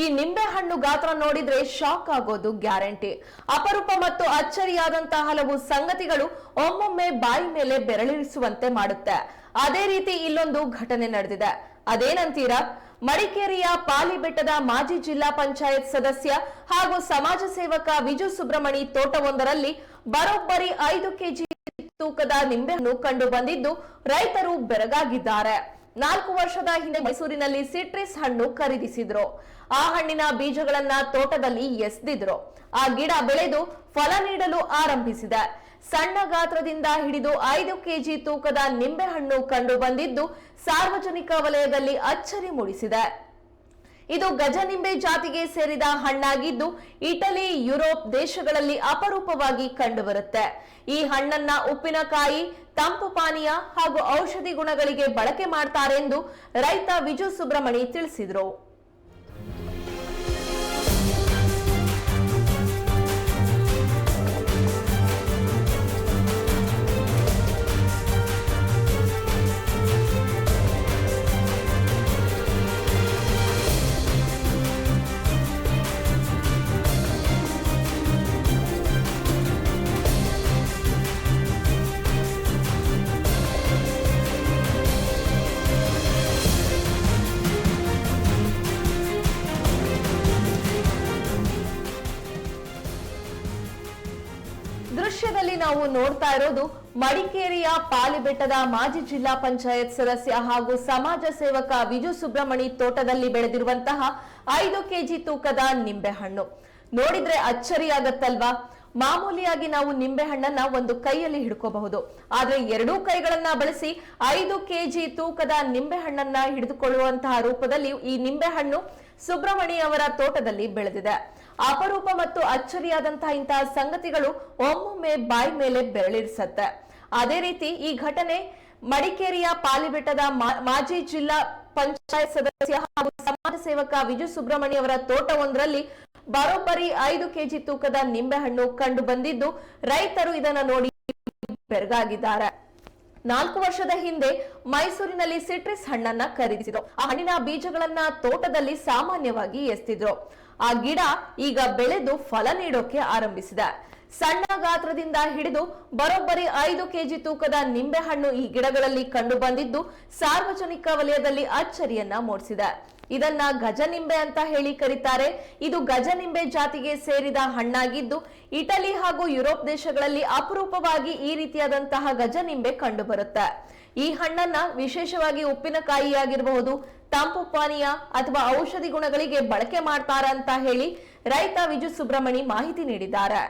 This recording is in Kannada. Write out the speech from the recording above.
ಈ ನಿಂಬೆ ಹಣ್ಣು ಗಾತ್ರ ನೋಡಿದ್ರೆ ಶಾಕ್ ಆಗೋದು ಗ್ಯಾರಂಟಿ. ಅಪರೂಪ ಮತ್ತು ಅಚ್ಚರಿಯಾದಂತಹ ಹಲವು ಸಂಗತಿಗಳು ಒಮ್ಮೊಮ್ಮೆ ಬಾಯಿ ಮೇಲೆ ಬೆರಳಿರಿಸುವಂತೆ ಮಾಡುತ್ತೆ. ಅದೇ ರೀತಿ ಇಲ್ಲೊಂದು ಘಟನೆ ನಡೆದಿದೆ. ಅದೇನಂತೀರಾ? ಮಡಿಕೇರಿಯ ಪಾಲಿಬೆಟ್ಟದ ಮಾಜಿ ಜಿಲ್ಲಾ ಪಂಚಾಯತ್ ಸದಸ್ಯ ಹಾಗೂ ಸಮಾಜ ಸೇವಕ ವಿಜು ಸುಬ್ರಮಣಿ ತೋಟವೊಂದರಲ್ಲಿ ಬರೋಬ್ಬರಿ ಐದು ಕೆಜಿ ತೂಕದ ನಿಂಬೆಹಣ್ಣು ಕಂಡು ಬಂದಿದ್ದು ರೈತರು ಬೆರಗಾಗಿದ್ದಾರೆ. ನಾಲ್ಕು ವರ್ಷದ ಹಿಂದೆ ಮೈಸೂರಿನಲ್ಲಿ ಸಿಟ್ರಿಸ್ ಹಣ್ಣು ಖರೀದಿಸಿದ್ರು. ಆ ಹಣ್ಣಿನ ಬೀಜಗಳನ್ನ ತೋಟದಲ್ಲಿ ಎಸ್ದಿದ್ರು. ಆ ಗಿಡ ಬೆಳೆದು ಫಲ ನೀಡಲು ಆರಂಭಿಸಿದೆ. ಸಣ್ಣ ಗಾತ್ರದಿಂದ ಹಿಡಿದು ಐದು ಕೆಜಿ ತೂಕದ ನಿಂಬೆಹಣ್ಣು ಕಂಡು ಬಂದಿದ್ದು ಸಾರ್ವಜನಿಕ ವಲಯದಲ್ಲಿ ಅಚ್ಚರಿ ಮೂಡಿಸಿದೆ. ಇದು ಗಜನಿಂಬೆ ಜಾತಿಗೆ ಸೇರಿದ ಹಣ್ಣಾಗಿದ್ದು, ಇಟಲಿ, ಯುರೋಪ್ ದೇಶಗಳಲ್ಲಿ ಅಪರೂಪವಾಗಿ ಕಂಡುಬರುತ್ತೆ. ಈ ಹಣ್ಣನ್ನ ಉಪ್ಪಿನಕಾಯಿ, ತಂಪು ಪಾನೀಯ ಹಾಗೂ ಔಷಧಿ ಗುಣಗಳಿಗೆ ಬಳಕೆ ಮಾಡ್ತಾರೆಂದು ರೈತ ವಿಜು ಸುಬ್ರಮಣಿ ತಿಳಿಸಿದ್ರು. ದೃಶ್ಯದಲ್ಲಿ ನಾವು ನೋಡ್ತಾ ಇರೋದು ಮಡಿಕೇರಿಯ ಪಾಲಿಬೆಟ್ಟದ ಮಾಜಿ ಜಿಲ್ಲಾ ಪಂಚಾಯತ್ ಸದಸ್ಯ ಹಾಗೂ ಸಮಾಜ ಸೇವಕ ವಿಜು ಸುಬ್ರಹ್ಮಣಿ ತೋಟದಲ್ಲಿ ಬೆಳೆದಿರುವಂತಹ ಐದು ಕೆಜಿ ತೂಕದ ನಿಂಬೆಹಣ್ಣು. ನೋಡಿದ್ರೆ ಅಚ್ಚರಿ ಆಗತ್ತಲ್ವಾ ಮಾಮೂಲಿಯಾಗಿ ನಾವು ನಿಂಬೆ ಹಣ್ಣನ್ನ ಒಂದು ಕೈಯಲ್ಲಿ ಹಿಡ್ಕೋಬಹುದು. ಆದ್ರೆ ಎರಡೂ ಕೈಗಳನ್ನ ಬಳಸಿ ಐದು ಕೆಜಿ ತೂಕದ ನಿಂಬೆ ಹಣ್ಣನ್ನ ಹಿಡಿದುಕೊಳ್ಳುವಂತಹ ರೂಪದಲ್ಲಿ ಈ ನಿಂಬೆ ಹಣ್ಣು ಸುಬ್ರಹ್ಮಣಿ ಅವರ ತೋಟದಲ್ಲಿ ಬೆಳೆದಿದೆ. ಅಪರೂಪ ಮತ್ತು ಅಚ್ಚರಿಯಾದಂತಹ ಇಂತಹ ಸಂಗತಿಗಳು ಒಮ್ಮೊಮ್ಮೆ ಬಾಯಿ ಮೇಲೆ ಬೆರಳಿರಿಸತ್ತೆ. ಅದೇ ರೀತಿ ಈ ಘಟನೆ ಮಡಿಕೇರಿಯ ಪಾಲಿಬೆಟ್ಟದ ಮಾಜಿ ಜಿಲ್ಲಾ ಪಂಚಾಯತ್ ಸದಸ್ಯ ಹಾಗೂ ಸಮಾಜ ಸೇವಕ ವಿಜು ಸುಬ್ರಹ್ಮಣ್ಯ ಅವರ ತೋಟವೊಂದರಲ್ಲಿ ಬರೋಬ್ಬರಿ ಐದು ಕೆಜಿ ತೂಕದ ನಿಂಬೆಹಣ್ಣು ಕಂಡು ಬಂದಿದ್ದು, ರೈತರು ಇದನ್ನ ನೋಡಿ ಬೆರಗಾಗಿದ್ದಾರೆ. ನಾಲ್ಕು ವರ್ಷದ ಹಿಂದೆ ಮೈಸೂರಿನಲ್ಲಿ ಸಿಟ್ರಿಸ್ ಹಣ್ಣನ್ನ ಖರೀದಿಸಿದ್ರು. ಆ ಹಣ್ಣಿನ ಬೀಜಗಳನ್ನ ತೋಟದಲ್ಲಿ ಸಾಮಾನ್ಯವಾಗಿ ಎಸ್ತಿದ್ರು. ಆ ಗಿಡ ಈಗ ಬೆಳೆದು ಫಲ ನೀಡೋಕೆ ಆರಂಭಿಸಿದೆ. ಸಣ್ಣ ಗಾತ್ರದಿಂದ ಹಿಡಿದು ಬರೋಬ್ಬರಿ ಐದು ಕೆಜಿ ತೂಕದ ನಿಂಬೆಹಣ್ಣು ಈ ಗಿಡಗಳಲ್ಲಿ ಕಂಡು ಬಂದಿದ್ದು ಸಾರ್ವಜನಿಕ ವಲಯದಲ್ಲಿ ಅಚ್ಚರಿಯನ್ನ ಮೂಡಿಸಿದೆ. ಇದನ್ನ ಗಜನಿಂಬೆ ಅಂತ ಹೇಳಿ ಕರೀತಾರೆ. ಇದು ಗಜನಿಂಬೆ ಜಾತಿಗೆ ಸೇರಿದ ಹಣ್ಣಾಗಿದ್ದು ಇಟಲಿ ಹಾಗೂ ಯುರೋಪ್ ದೇಶಗಳಲ್ಲಿ ಅಪರೂಪವಾಗಿ ಈ ರೀತಿಯಾದಂತಹ ಗಜನಿಂಬೆ ಕಂಡುಬರುತ್ತೆ. ಈ ಹಣ್ಣನ್ನ ವಿಶೇಷವಾಗಿ ಉಪ್ಪಿನಕಾಯಿಯಾಗಿರಬಹುದು, ತಂಪು ಪಾನೀಯ ಅಥವಾ ಔಷಧಿ ಗುಣಗಳಿಗೆ ಬಳಕೆ ಮಾಡ್ತಾರ ಅಂತ ಹೇಳಿ ರೈತ ವಿಜು ಸುಬ್ರಹ್ಮಣಿ ಮಾಹಿತಿ ನೀಡಿದ್ದಾರೆ.